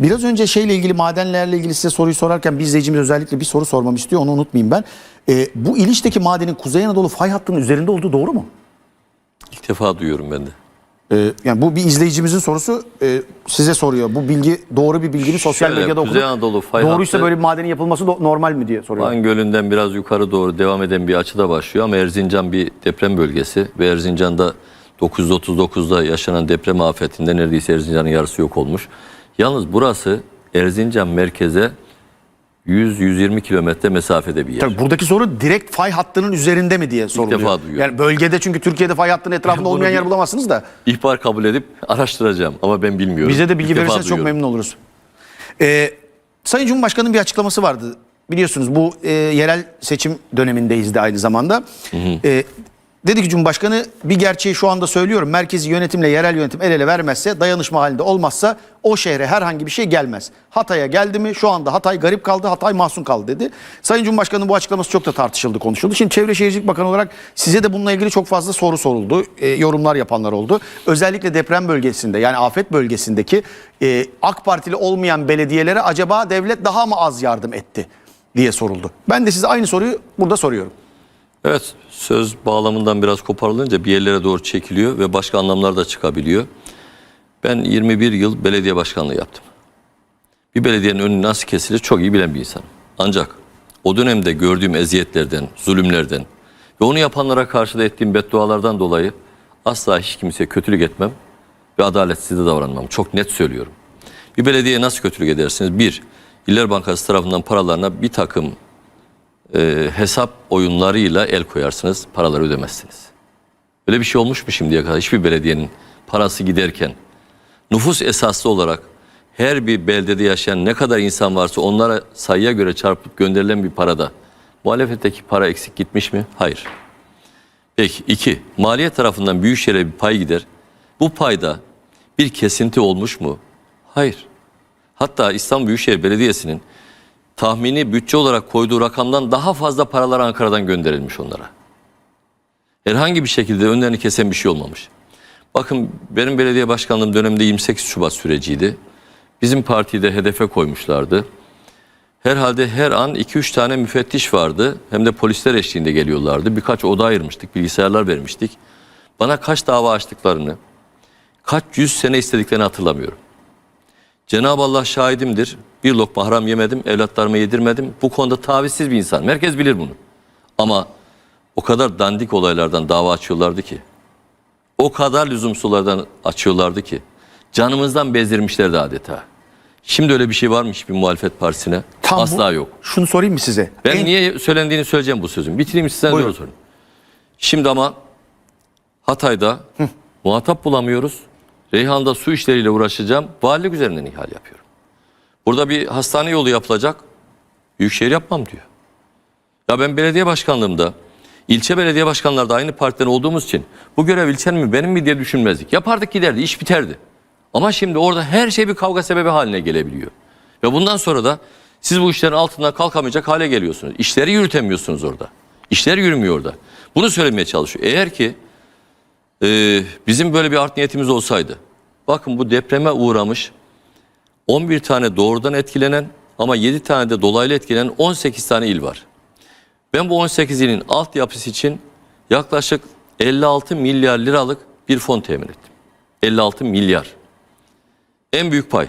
Biraz önce şeyle ilgili madenlerle ilgili size soruyu sorarken bir izleyicimiz özellikle bir soru sormamı istiyor. Onu unutmayayım ben. Ee, bu İliç'teki madenin Kuzey Anadolu fay hattının üzerinde olduğu doğru mu? İlk defa duyuyorum ben de. Ee, yani bu bir izleyicimizin sorusu e, size soruyor. Bu bilgi doğru bir bilgi mi? Sosyal Şöyle, medyada Kuzey okuduk. Anadolu fay Doğruysa hattı- böyle bir madenin yapılması normal mi diye soruyor. Van Gölü'nden biraz yukarı doğru devam eden bir açıda başlıyor ama Erzincan bir deprem bölgesi ve Erzincan'da 939'da yaşanan deprem afetinde neredeyse Erzincan'ın yarısı yok olmuş. Yalnız burası Erzincan merkeze 100-120 kilometre mesafede bir yer. Tabii buradaki soru direkt fay hattının üzerinde mi diye soruluyor. defa duyuyorum. Yani bölgede çünkü Türkiye'de fay hattının etrafında Bunu olmayan bir- yer bulamazsınız da. İhbar kabul edip araştıracağım ama ben bilmiyorum. Bize de bilgi İlk defa verirseniz çok duyuyorum. memnun oluruz. Ee, Sayın Cumhurbaşkanı'nın bir açıklaması vardı. Biliyorsunuz bu e, yerel seçim dönemindeyiz de aynı zamanda. Ee, dedi ki Cumhurbaşkanı bir gerçeği şu anda söylüyorum. Merkezi yönetimle yerel yönetim el ele vermezse, dayanışma halinde olmazsa o şehre herhangi bir şey gelmez. Hatay'a geldi mi şu anda Hatay garip kaldı, Hatay mahzun kaldı dedi. Sayın Cumhurbaşkanı'nın bu açıklaması çok da tartışıldı, konuşuldu. Şimdi Çevre Şehircilik Bakanı olarak size de bununla ilgili çok fazla soru soruldu. e, yorumlar yapanlar oldu. Özellikle deprem bölgesinde yani afet bölgesindeki e, AK Partili olmayan belediyelere acaba devlet daha mı az yardım etti diye soruldu. Ben de size aynı soruyu burada soruyorum. Evet söz bağlamından biraz koparılınca bir yerlere doğru çekiliyor ve başka anlamlar da çıkabiliyor. Ben 21 yıl belediye başkanlığı yaptım. Bir belediyenin önü nasıl kesilir çok iyi bilen bir insanım. Ancak o dönemde gördüğüm eziyetlerden, zulümlerden ve onu yapanlara karşı da ettiğim beddualardan dolayı asla hiç kimseye kötülük etmem ve adaletsiz de davranmam. Çok net söylüyorum. Bir belediyeye nasıl kötülük edersiniz? Bir, İller Bankası tarafından paralarına bir takım e, hesap oyunlarıyla el koyarsınız, paraları ödemezsiniz. Öyle bir şey olmuş mu şimdiye kadar? Hiçbir belediyenin parası giderken nüfus esaslı olarak her bir beldede yaşayan ne kadar insan varsa onlara sayıya göre çarpıp gönderilen bir parada muhalefetteki para eksik gitmiş mi? Hayır. Peki iki, maliye tarafından Büyükşehir'e bir pay gider. Bu payda bir kesinti olmuş mu? Hayır. Hatta İstanbul Büyükşehir Belediyesi'nin tahmini bütçe olarak koyduğu rakamdan daha fazla paralar Ankara'dan gönderilmiş onlara. Herhangi bir şekilde önlerini kesen bir şey olmamış. Bakın benim belediye başkanlığım döneminde 28 Şubat süreciydi. Bizim partiyi de hedefe koymuşlardı. Herhalde her an 2-3 tane müfettiş vardı. Hem de polisler eşliğinde geliyorlardı. Birkaç oda ayırmıştık, bilgisayarlar vermiştik. Bana kaç dava açtıklarını, kaç yüz sene istediklerini hatırlamıyorum. Cenab-ı Allah şahidimdir. Bir lokma haram yemedim, evlatlarıma yedirmedim. Bu konuda tavizsiz bir insan. Herkes bilir bunu. Ama o kadar dandik olaylardan dava açıyorlardı ki. O kadar lüzumsuzlardan açıyorlardı ki. Canımızdan bezdirmişlerdi adeta. Şimdi öyle bir şey var mı hiçbir muhalefet partisine? Tam bu- Asla yok. Şunu sorayım mı size? Ben En- niye söylendiğini söyleyeceğim bu sözün. Bitireyim sizden Buyurun. sorun. Şimdi ama Hatay'da muhatap bulamıyoruz. Reyhan'da su işleriyle uğraşacağım. Valilik üzerinden ihale yapıyorum. Burada bir hastane yolu yapılacak. Büyükşehir yapmam diyor. Ya ben belediye başkanlığımda, ilçe belediye başkanları da aynı partiden olduğumuz için bu görev ilçenin mi benim mi diye düşünmezdik. Yapardık giderdi, iş biterdi. Ama şimdi orada her şey bir kavga sebebi haline gelebiliyor. Ve bundan sonra da siz bu işlerin altından kalkamayacak hale geliyorsunuz. İşleri yürütemiyorsunuz orada. İşler yürümüyor orada. Bunu söylemeye çalışıyor. Eğer ki e, bizim böyle bir art niyetimiz olsaydı. Bakın bu depreme uğramış 11 tane doğrudan etkilenen ama 7 tane de dolaylı etkilenen 18 tane il var. Ben bu 18 ilin altyapısı için yaklaşık 56 milyar liralık bir fon temin ettim. 56 milyar. En büyük pay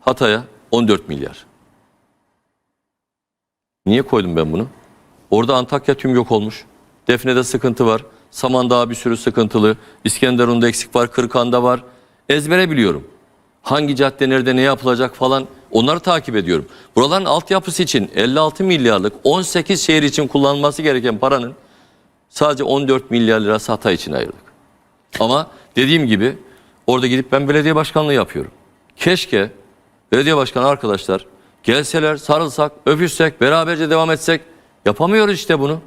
Hatay'a 14 milyar. Niye koydum ben bunu? Orada Antakya tüm yok olmuş. Defne'de sıkıntı var. Samandağ bir sürü sıkıntılı. İskenderun'da eksik var. Kırıkan'da var. Ezbere biliyorum. Hangi cadde nerede ne yapılacak falan onları takip ediyorum. Buraların altyapısı için 56 milyarlık 18 şehir için kullanılması gereken paranın sadece 14 milyar lirası Hatay için ayırdık. Ama dediğim gibi orada gidip ben belediye başkanlığı yapıyorum. Keşke belediye başkanı arkadaşlar gelseler, sarılsak, öpüşsek, beraberce devam etsek. Yapamıyoruz işte bunu.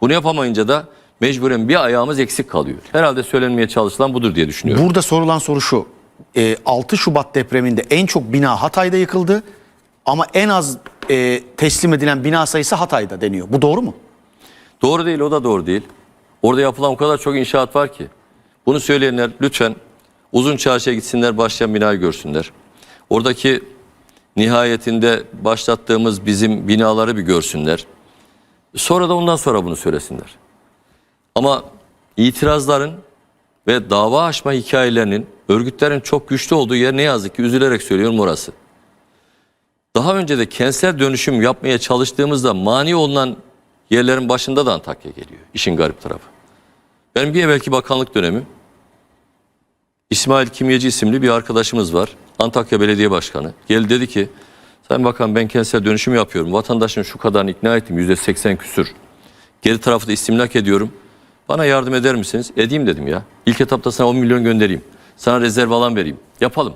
Bunu yapamayınca da mecburen bir ayağımız eksik kalıyor. Herhalde söylenmeye çalışılan budur diye düşünüyorum. Burada sorulan soru şu. E, 6 Şubat depreminde en çok bina Hatay'da yıkıldı ama en az e, teslim edilen bina sayısı Hatay'da deniyor. Bu doğru mu? Doğru değil o da doğru değil. Orada yapılan o kadar çok inşaat var ki. Bunu söyleyenler lütfen uzun çarşıya gitsinler başlayan binayı görsünler. Oradaki Nihayetinde başlattığımız bizim binaları bir görsünler. Sonra da ondan sonra bunu söylesinler. Ama itirazların ve dava açma hikayelerinin örgütlerin çok güçlü olduğu yer ne yazık ki üzülerek söylüyorum orası. Daha önce de kentsel dönüşüm yapmaya çalıştığımızda mani olunan yerlerin başında da Antakya geliyor. İşin garip tarafı. Benim bir evvelki bakanlık dönemim İsmail Kimyeci isimli bir arkadaşımız var. Antakya Belediye Başkanı. Geldi dedi ki Sayın Bakan ben kentsel dönüşüm yapıyorum. Vatandaşın şu kadarını ikna ettim. Yüzde seksen küsür. Geri tarafı da istimlak ediyorum. Bana yardım eder misiniz? Edeyim dedim ya. İlk etapta sana 10 milyon göndereyim. Sana rezerv alan vereyim. Yapalım.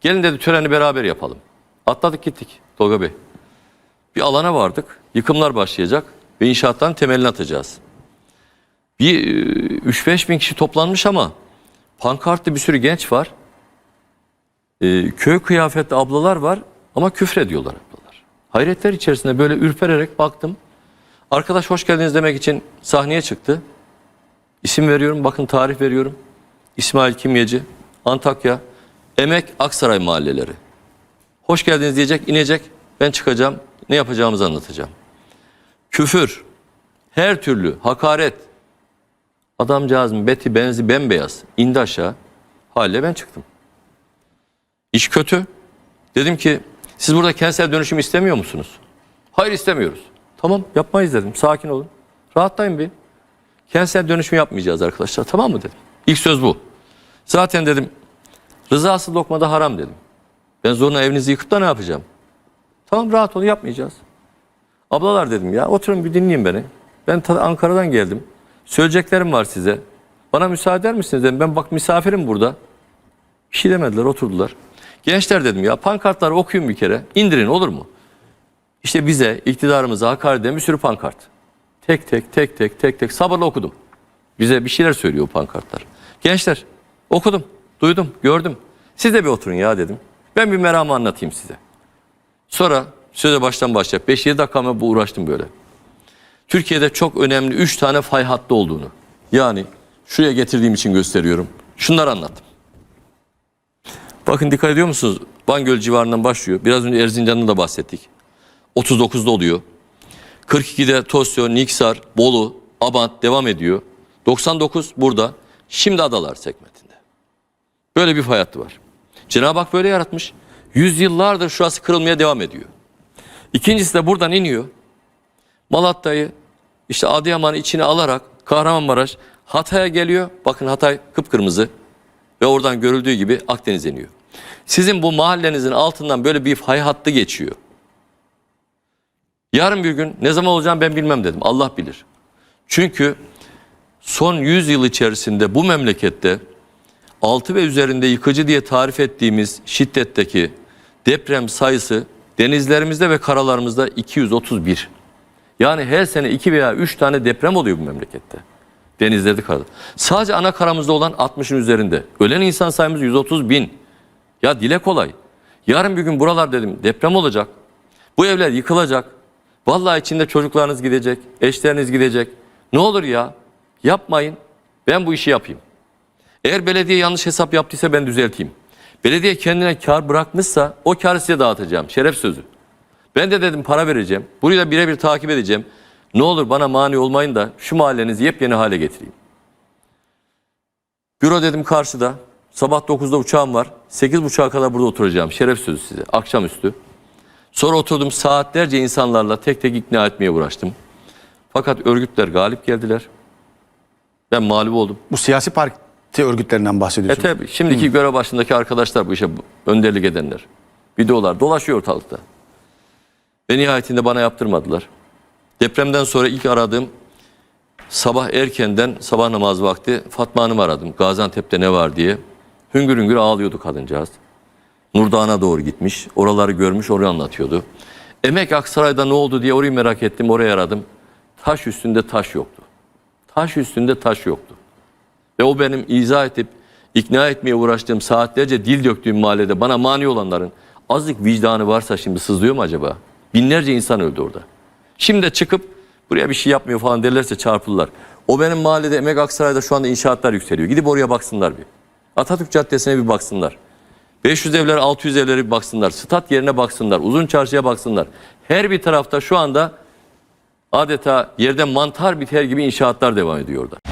Gelin dedi töreni beraber yapalım. Atladık gittik Tolga Bey. Bir alana vardık. Yıkımlar başlayacak ve inşaattan temelini atacağız. Bir e, 3-5 bin kişi toplanmış ama pankartlı bir sürü genç var. Ee, köy kıyafetli ablalar var ama küfrediyorlar ablalar. Hayretler içerisinde böyle ürpererek baktım. Arkadaş hoş geldiniz demek için sahneye çıktı. İsim veriyorum, bakın tarih veriyorum. İsmail Kimyeci, Antakya, Emek, Aksaray mahalleleri. Hoş geldiniz diyecek, inecek. Ben çıkacağım, ne yapacağımızı anlatacağım. Küfür, her türlü hakaret. Adamcağızın beti benzi bembeyaz. indi aşağı. Haliyle ben çıktım. İş kötü. Dedim ki siz burada kentsel dönüşüm istemiyor musunuz? Hayır istemiyoruz. Tamam yapmayız dedim. Sakin olun. Rahatlayın bir. Kentsel dönüşüm yapmayacağız arkadaşlar. Tamam mı dedim. İlk söz bu. Zaten dedim rızası lokmada haram dedim. Ben zoruna evinizi yıkıp da ne yapacağım? Tamam rahat olun yapmayacağız. Ablalar dedim ya oturun bir dinleyin beni. Ben Ankara'dan geldim. Söyleyeceklerim var size. Bana müsaade eder misiniz dedim. Ben bak misafirim burada. Bir şey demediler oturdular. Gençler dedim ya pankartları okuyun bir kere. indirin olur mu? İşte bize iktidarımıza hakaret eden bir sürü pankart. Tek tek tek tek tek tek sabırla okudum. Bize bir şeyler söylüyor o pankartlar. Gençler okudum, duydum, gördüm. Siz de bir oturun ya dedim. Ben bir meramı anlatayım size. Sonra söze baştan başlayıp 5-7 dakika bu uğraştım böyle. Türkiye'de çok önemli 3 tane fay hattı olduğunu. Yani şuraya getirdiğim için gösteriyorum. Şunları anlattım. Bakın dikkat ediyor musunuz? Van Göl civarından başlıyor. Biraz önce Erzincan'da da bahsettik. 39'da oluyor. 42'de Tosyo, Niksar, Bolu, Abant devam ediyor. 99 burada. Şimdi Adalar segmentinde. Böyle bir fay hattı var. Cenab-ı Hak böyle yaratmış. Yüzyıllardır şurası kırılmaya devam ediyor. İkincisi de buradan iniyor. Malatya'yı işte Adıyaman'ı içine alarak Kahramanmaraş Hatay'a geliyor. Bakın Hatay kıpkırmızı ve oradan görüldüğü gibi Akdeniz iniyor. Sizin bu mahallenizin altından böyle bir fay hattı geçiyor. Yarın bir gün ne zaman olacağını ben bilmem dedim. Allah bilir. Çünkü son 100 yıl içerisinde bu memlekette 6 ve üzerinde yıkıcı diye tarif ettiğimiz şiddetteki deprem sayısı denizlerimizde ve karalarımızda 231. Yani her sene 2 veya 3 tane deprem oluyor bu memlekette. Denizlerde karada. Sadece ana karamızda olan 60'ın üzerinde. Ölen insan sayımız 130 bin. Ya dile kolay. Yarın bir gün buralar dedim deprem olacak. Bu evler yıkılacak. Vallahi içinde çocuklarınız gidecek, eşleriniz gidecek. Ne olur ya yapmayın. Ben bu işi yapayım. Eğer belediye yanlış hesap yaptıysa ben düzelteyim. Belediye kendine kar bırakmışsa o karı size dağıtacağım. Şeref sözü. Ben de dedim para vereceğim. Burayı da birebir takip edeceğim. Ne olur bana mani olmayın da şu mahallenizi yepyeni hale getireyim. Büro dedim karşıda. Sabah 9'da uçağım var. 8.30'a kadar burada oturacağım. Şeref sözü size. Akşamüstü. Sonra oturdum saatlerce insanlarla tek tek ikna etmeye uğraştım. Fakat örgütler galip geldiler. Ben mağlup oldum. Bu siyasi parti örgütlerinden E bahsediyorsunuz. tabi şimdiki görev başındaki arkadaşlar bu işe önderlik edenler. Videolar dolaşıyor ortalıkta. Ve nihayetinde bana yaptırmadılar. Depremden sonra ilk aradığım sabah erkenden sabah namaz vakti Fatma Hanım aradım. Gaziantep'te ne var diye. Hüngür hüngür ağlıyordu kadıncağız. Nurdağ'a doğru gitmiş. Oraları görmüş orayı anlatıyordu. Emek Aksaray'da ne oldu diye orayı merak ettim. Oraya aradım. Taş üstünde taş yoktu. Taş üstünde taş yoktu. Ve o benim izah edip ikna etmeye uğraştığım saatlerce dil döktüğüm mahallede bana mani olanların azıcık vicdanı varsa şimdi sızlıyor mu acaba? Binlerce insan öldü orada. Şimdi de çıkıp buraya bir şey yapmıyor falan derlerse çarpılırlar. O benim mahallede Emek Aksaray'da şu anda inşaatlar yükseliyor. Gidip oraya baksınlar bir. Atatürk Caddesi'ne bir baksınlar. 500 evler 600 evlere bir baksınlar. Stat yerine baksınlar. Uzun çarşıya baksınlar. Her bir tarafta şu anda adeta yerden mantar biter gibi inşaatlar devam ediyor orada.